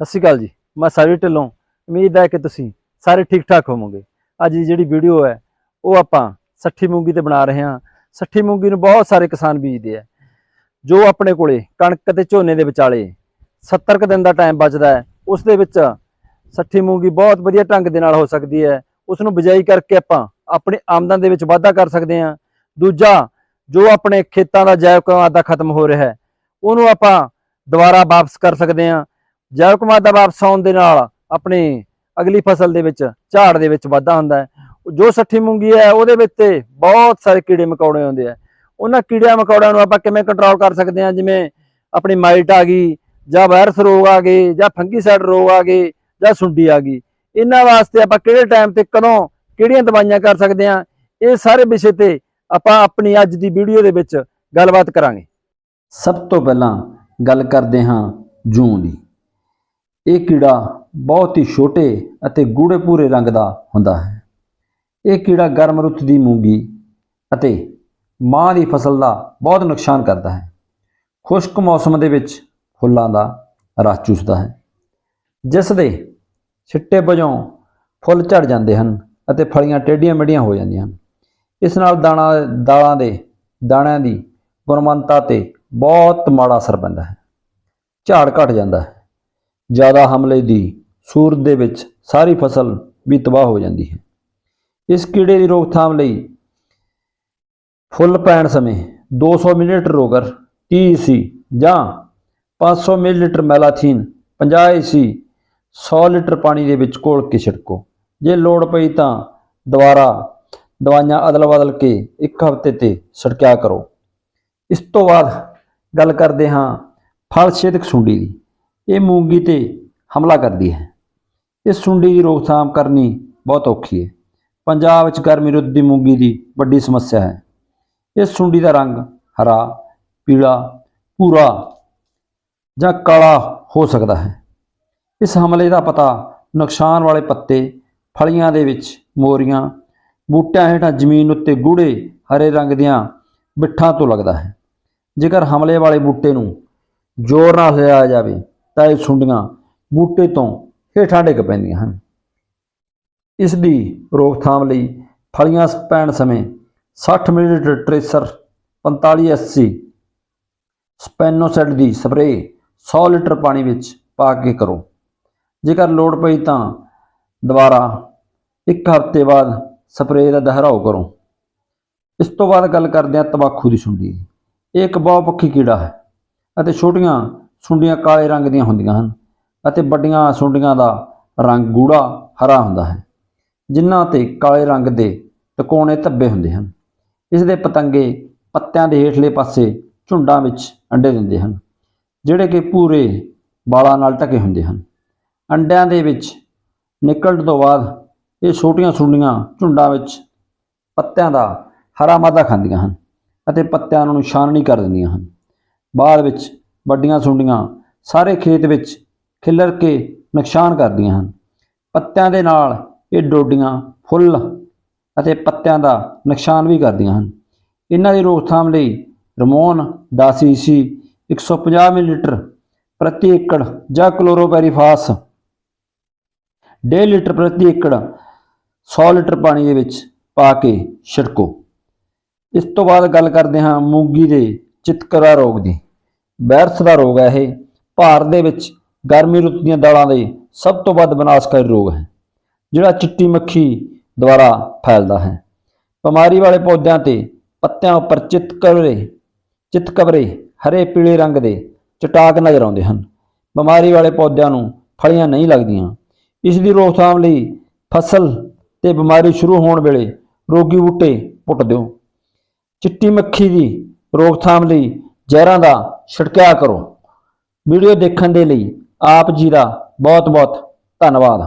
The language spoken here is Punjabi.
ਸਤਿ ਸ਼੍ਰੀ ਅਕਾਲ ਜੀ। ਮੈਂ ਸਾਰੀ ਢਿੱਲੋਂ। ਉਮੀਦ ਹੈ ਕਿ ਤੁਸੀਂ ਸਾਰੇ ਠੀਕ ਠਾਕ ਹੋਵੋਗੇ। ਅੱਜ ਦੀ ਜਿਹੜੀ ਵੀਡੀਓ ਹੈ, ਉਹ ਆਪਾਂ ਸੱਠੀ ਮੂੰਗੀ ਤੇ ਬਣਾ ਰਹੇ ਹਾਂ। ਸੱਠੀ ਮੂੰਗੀ ਨੂੰ ਬਹੁਤ ਸਾਰੇ ਕਿਸਾਨ ਬੀਜਦੇ ਆ। ਜੋ ਆਪਣੇ ਕੋਲੇ ਕਣਕ ਤੇ ਝੋਨੇ ਦੇ ਵਿਚਾਲੇ 70 ਕੁ ਦਿਨ ਦਾ ਟਾਈਮ ਬਚਦਾ ਹੈ, ਉਸ ਦੇ ਵਿੱਚ ਸੱਠੀ ਮੂੰਗੀ ਬਹੁਤ ਵਧੀਆ ਢੰਗ ਦੇ ਨਾਲ ਹੋ ਸਕਦੀ ਹੈ। ਉਸ ਨੂੰ ਬਿਜਾਈ ਕਰਕੇ ਆਪਾਂ ਆਪਣੀ ਆਮਦਨ ਦੇ ਵਿੱਚ ਵਾਧਾ ਕਰ ਸਕਦੇ ਹਾਂ। ਦੂਜਾ, ਜੋ ਆਪਣੇ ਖੇਤਾਂ ਦਾ ਜੈਵ ਮਾਦਾ ਖਤਮ ਹੋ ਰਿਹਾ ਹੈ, ਉਹਨੂੰ ਆਪਾਂ ਦੁਬਾਰਾ ਵਾਪਸ ਕਰ ਸਕਦੇ ਹਾਂ। ਜੈਵ ਜੈਵਿਕ ਦਾ ਵਾਪਸ ਆਉਣ ਦੇ ਨਾਲ ਆਪਣੇ ਅਗਲੀ ਫਸਲ ਦੇ ਵਿੱਚ, ਝਾੜ ਦੇ ਵਿੱਚ ਵਾਧਾ ਹੁੰਦਾ ਹੈ। ਜੋ ਸੱਠੀ ਮੂੰਗੀ ਹੈ, ਉਹਦੇ ਵਿੱਚ ਤੇ ਬਹੁਤ ਸਾਰੇ ਕੀੜੇ ਮਕੌੜੇ ਆਉਂਦੇ ਆ। ਉਹਨਾਂ ਕੀੜਿਆਂ ਮਕੌੜਿਆਂ ਨੂੰ ਆਪਾਂ ਕਿਵੇਂ ਕੰਟਰੋਲ ਕਰ ਸਕਦੇ ਹਾਂ? ਜਿਵੇਂ ਆਪਣੀ ਮਾਈਟ ਆ ਗਈ, ਜਾਂ ਵਾਇਰਸ ਰੋਗ ਆ ਗਏ, ਜਾਂ ਫੰਗੀਸਾਈਡ ਰੋਗ ਆ ਗਏ, ਜਾਂ ਸੁੰਡੀ ਆ ਗਈ। ਇਹਨਾਂ ਵਾਸਤੇ ਆਪਾਂ ਕਿਹੜੇ ਟਾਈਮ ਤੇ ਕਦੋਂ ਕਿਹੜੀਆਂ ਦਵਾਈਆਂ ਕਰ ਸਕਦੇ ਹਾਂ? ਇਹ ਸਾਰੇ ਵਿਸ਼ੇ ਤੇ ਆਪਾਂ ਆਪਣੀ ਅੱਜ ਦੀ ਵੀਡੀਓ ਦੇ ਵਿੱਚ ਗੱਲਬਾਤ ਕਰਾਂਗੇ। ਸਭ ਤੋਂ ਪਹਿਲਾਂ ਗੱਲ ਕਰਦੇ ਹਾਂ ਜੂੰ ਦੀ। ਇਹ ਕੀੜਾ ਬਹੁਤ ਹੀ ਛੋਟੇ ਅਤੇ ਗੂੜੇ ਭੂਰੇ ਰੰਗ ਦਾ ਹੁੰਦਾ ਹੈ। ਇਹ ਕੀੜਾ ਗਰਮ ਰੁੱਤ ਦੀ ਮੂੰਗੀ ਅਤੇ ਮਾਂ ਦੀ ਫਸਲ ਦਾ ਬਹੁਤ ਨੁਕਸਾਨ ਕਰਦਾ ਹੈ। ਖੁਸ਼ਕ ਮੌਸਮ ਦੇ ਵਿੱਚ ਫੁੱਲਾਂ ਦਾ ਰਸ ਚੂਸਦਾ ਹੈ, ਜਿਸ ਦੇ ਛਿੱਟੇ ਵਜੋਂ ਫੁੱਲ ਝੜ ਜਾਂਦੇ ਹਨ ਅਤੇ ਫਲੀਆਂ ਟੇਢੀਆਂ ਮੇਢੀਆਂ ਹੋ ਜਾਂਦੀਆਂ ਹਨ। ਇਸ ਨਾਲ ਦਾਣਾ, ਦਾਲਾਂ ਦੇ ਦਾਣਿਆਂ ਦੀ ਗੁਣਵੰਤਾ ਤੇ ਬਹੁਤ ਮਾੜਾ ਅਸਰ ਪੈਂਦਾ ਹੈ। ਝਾੜ ਘਟ ਜਾਂਦਾ ਹੈ। ਜ਼ਿਆਦਾ ਹਮਲੇ ਦੀ ਸੂਰਤ ਦੇ ਵਿੱਚ ਸਾਰੀ ਫਸਲ ਵੀ ਤਬਾਹ ਹੋ ਜਾਂਦੀ ਹੈ। ਇਸ ਕੀੜੇ ਦੀ ਰੋਕਥਾਮ ਲਈ ਫੁੱਲ ਪੈਣ ਸਮੇਂ 200 ਮਿਲੀਲੀਟਰ ਰੋਗਰ 30 ਸੀ ਜਾਂ 500 ਮਿਲੀਲੀਟਰ ਮੈਲਾਥੀਨ 50 ਸੀ 100 ਲੀਟਰ ਪਾਣੀ ਦੇ ਵਿੱਚ ਘੋਲ ਕੇ ਛਿੜਕੋ। ਜੇ ਲੋੜ ਪਈ ਤਾਂ ਦੁਬਾਰਾ ਦਵਾਈਆਂ ਅਦਲ ਬਦਲ ਕੇ ਇੱਕ ਹਫ਼ਤੇ ਤੇ ਛਿੜਕਿਆ ਕਰੋ। ਇਸ ਤੋਂ ਬਾਅਦ ਗੱਲ ਕਰਦੇ ਹਾਂ ਫਲ ਛੇਦਕ ਸੁੰਡੀ ਦੀ। ਇਹ ਮੂੰਗੀ ਤੇ ਹਮਲਾ ਕਰਦੀ ਹੈ। ਇਸ ਸੁੰਡੀ ਦੀ ਰੋਕਥਾਮ ਕਰਨੀ ਬਹੁਤ ਔਖੀ ਹੈ। ਪੰਜਾਬ ਵਿੱਚ ਗਰਮੀ ਰੁੱਤ ਦੀ ਮੂੰਗੀ ਦੀ ਵੱਡੀ ਸਮੱਸਿਆ ਹੈ। ਇਸ ਸੁੰਡੀ ਦਾ ਰੰਗ ਹਰਾ, ਪੀਲਾ, ਭੂਰਾ ਜਾਂ ਕਾਲਾ ਹੋ ਸਕਦਾ ਹੈ। ਇਸ ਹਮਲੇ ਦਾ ਪਤਾ ਨੁਕਸਾਨ ਵਾਲੇ ਪੱਤੇ, ਫਲੀਆਂ ਦੇ ਵਿੱਚ ਮੋਰੀਆਂ, ਬੂਟਿਆਂ ਹੇਠਾਂ ਜ਼ਮੀਨ ਉੱਤੇ ਗੂੜੇ ਹਰੇ ਰੰਗ ਦੀਆਂ ਬਿੱਠਾਂ ਤੋਂ ਲੱਗਦਾ ਹੈ। ਜੇਕਰ ਹਮਲੇ ਵਾਲੇ ਬੂਟੇ ਨੂੰ ਜ਼ੋਰ ਨਾਲ ਹਿਲਾਇਆ ਜਾਵੇ ਤਾਂ ਇਹ ਸੁੰਡੀਆਂ ਬੂਟੇ ਤੋਂ ਹੇਠਾਂ ਡਿੱਗ ਪੈਂਦੀਆਂ ਹਨ। ਇਸ ਦੀ ਰੋਕਥਾਮ ਲਈ ਫਲੀਆਂ ਪੈਣ ਸਮੇਂ 60 ਮਿਲੀਲੀਟਰ ਟ੍ਰੇਸਰ 4580 ਸਪੈਨੋਸੈਡ ਦੀ ਸਪਰੇਅ 100 ਲੀਟਰ ਪਾਣੀ ਵਿੱਚ ਪਾ ਕੇ ਕਰੋ। ਜੇਕਰ ਲੋੜ ਪਈ ਤਾਂ ਦੁਬਾਰਾ ਇੱਕ ਹਫ਼ਤੇ ਬਾਅਦ ਸਪਰੇਅ ਦਾ ਦੁਹਰਾਓ ਕਰੋ। ਇਸ ਤੋਂ ਬਾਅਦ ਗੱਲ ਕਰਦੇ ਹਾਂ ਤੰਬਾਕੂ ਦੀ ਸੁੰਡੀ। ਦੀ। ਇਹ ਇੱਕ ਬਹੁਪੱਖੀ ਕੀੜਾ ਹੈ ਅਤੇ ਛੋਟੀਆਂ ਸੁੰਡੀਆਂ ਕਾਲੇ ਰੰਗ ਦੀਆਂ ਹੁੰਦੀਆਂ ਹਨ ਅਤੇ ਵੱਡੀਆਂ ਸੁੰਡੀਆਂ ਦਾ ਰੰਗ ਗੂੜਾ ਹਰਾ ਹੁੰਦਾ ਹੈ, ਜਿਨ੍ਹਾਂ ਤੇ ਕਾਲੇ ਰੰਗ ਦੇ ਟਕੋਣੇ ਧੱਬੇ ਹੁੰਦੇ ਹਨ। ਇਸ ਦੇ ਪਤੰਗੇ ਪੱਤਿਆਂ ਦੇ ਹੇਠਲੇ ਪਾਸੇ ਝੁੰਡਾਂ ਵਿੱਚ ਅੰਡੇ ਦਿੰਦੇ ਹਨ, ਜਿਹੜੇ ਕਿ ਪੂਰੇ ਵਾਲਾਂ ਨਾਲ ਢਕੇ ਹੁੰਦੇ ਹਨ। ਅੰਡਿਆਂ ਦੇ ਵਿੱਚ ਨਿਕਲਣ ਤੋਂ ਬਾਅਦ ਇਹ ਛੋਟੀਆਂ ਸੁੰਡੀਆਂ ਝੁੰਡਾਂ ਵਿੱਚ ਪੱਤਿਆਂ ਦਾ ਹਰਾ ਮਾਦਾ ਖਾਂਦੀਆਂ ਹਨ ਅਤੇ ਪੱਤਿਆਂ ਨੂੰ ਛਾਨਣੀ ਕਰ ਦਿੰਦੀਆਂ ਹਨ। ਬਾਅਦ ਵਿੱਚ ਵੱਡੀਆਂ ਸੁੰਡੀਆਂ ਸਾਰੇ ਖੇਤ ਵਿੱਚ ਖਿੱਲਰ ਕੇ ਨੁਕਸਾਨ ਕਰਦੀਆਂ ਹਨ। ਪੱਤਿਆਂ ਦੇ ਨਾਲ ਇਹ ਡੋਡੀਆਂ ਫੁੱਲ ਅਤੇ ਪੱਤਿਆਂ ਦਾ ਨੁਕਸਾਨ ਵੀ ਕਰਦੀਆਂ ਹਨ। ਇਹਨਾਂ ਦੀ ਰੋਕਥਾਮ ਲਈ ਰਮੋਨ 10 ਈਸੀ 150 ਮਿਲੀਲੀਟਰ ਪ੍ਰਤੀ ਏਕੜ ਜਾਂ ਕਲੋਰੋਪੈਰੀਫਾਸ 1.5 ਲੀਟਰ ਪ੍ਰਤੀ ਏਕੜ 100 ਲੀਟਰ ਪਾਣੀ ਦੇ ਵਿੱਚ ਪਾ ਕੇ ਛਿੜਕੋ। ਇਸ ਤੋਂ ਬਾਅਦ ਗੱਲ ਕਰਦੇ ਹਾਂ ਮੂੰਗੀ ਦੇ ਚਿਤਕਰਾ ਰੋਗ ਦੀ। ਬੈਰਸ ਦਾ ਰੋਗ ਹੈ ਇਹ। ਭਾਰਤ ਦੇ ਵਿੱਚ ਗਰਮੀ ਰੁੱਤ ਦੀਆਂ ਦਾਲਾਂ ਦੇ ਸਭ ਤੋਂ ਵੱਧ ਵਿਨਾਸ਼ਕਾਰੀ ਰੋਗ ਹੈ, ਜਿਹੜਾ ਚਿੱਟੀ ਮੱਖੀ ਦੁਆਰਾ ਫੈਲਦਾ ਹੈ। ਬਿਮਾਰੀ ਵਾਲੇ ਪੌਦਿਆਂ ਤੇ ਪੱਤਿਆਂ ਉੱਪਰ ਚਿਤਕਬਰੇ ਚਿਤਕਬਰੇ ਹਰੇ ਪੀਲੇ ਰੰਗ ਦੇ ਚਟਾਕ ਨਜ਼ਰ ਆਉਂਦੇ ਹਨ। ਬਿਮਾਰੀ ਵਾਲੇ ਪੌਦਿਆਂ ਨੂੰ ਫਲੀਆਂ ਨਹੀਂ ਲੱਗਦੀਆਂ। ਇਸ ਦੀ ਰੋਕਥਾਮ ਲਈ ਫਸਲ ਤੇ ਬਿਮਾਰੀ ਸ਼ੁਰੂ ਹੋਣ ਵੇਲੇ ਰੋਗੀ ਬੂਟੇ ਪੁੱਟ ਦਿਓ। ਚਿੱਟੀ ਮੱਖੀ ਦੀ ਰੋਕਥਾਮ ਲਈ ਜ਼ਹਿਰਾਂ ਦਾ ਛਿੜਕਿਆ ਕਰੋ। ਵੀਡੀਓ ਦੇਖਣ ਦੇ ਲਈ ਆਪ ਜੀ ਦਾ ਬਹੁਤ ਬਹੁਤ ਧੰਨਵਾਦ।